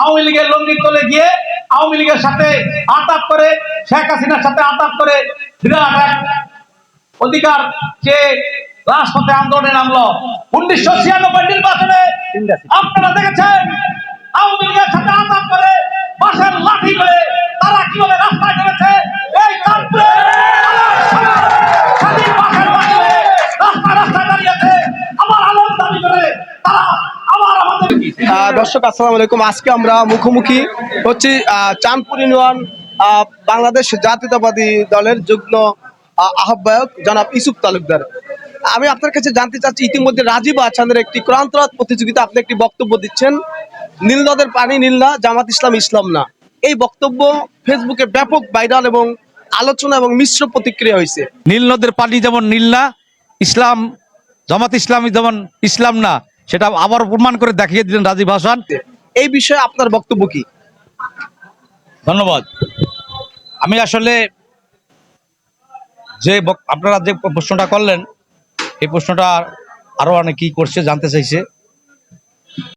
আওয়ামী লীগের লঙ্গির তলে গিয়ে আওয়ামী লীগের সাথে আতাপ করে শেখ হাসিনার সাথে আতাপ করে অধিকার যে রাজপথে আন্দোলনে নামলো। উনিশশো ছিয়ানব্বই নির্বাচনে আপনারা দেখেছেন দর্শক আসসালামু আলাইকুম। আজকে আমরা মুখোমুখি হচ্ছি চাঁদপুর ইউনিয়ন বাংলাদেশ জাতীয়তাবাদী দলের যুগ্ম আহ, আহ্বায়ক জনাব ইসুফ তালুকদার। আমি আপনার কাছে জানতে চাচ্ছি ইতিমধ্যে রাজীব আছানের একটি ক্রান্তরাত প্রতিযোগিতা আপনি একটি বক্তব্য দিচ্ছেন নীল নদের পানি নীল না জামাত ইসলাম ইসলাম না। এই বক্তব্য ফেসবুকে ব্যাপক ভাইরাল এবং আলোচনা এবং মিশ্র প্রতিক্রিয়া হয়েছে। নীল নদের পানি যেমন নীল না ইসলাম জামাত ইসলাম যেমন ইসলাম না সেটা আবার প্রমাণ করে দেখিয়ে দিলেন রাজীব হাসান। এই বিষয়ে আপনার বক্তব্য কি? ধন্যবাদ। আমি আসলে যে আপনারা যে প্রশ্নটা করলেন, এই প্রশ্নটা আরও কি করছে, জানতে চাইছে।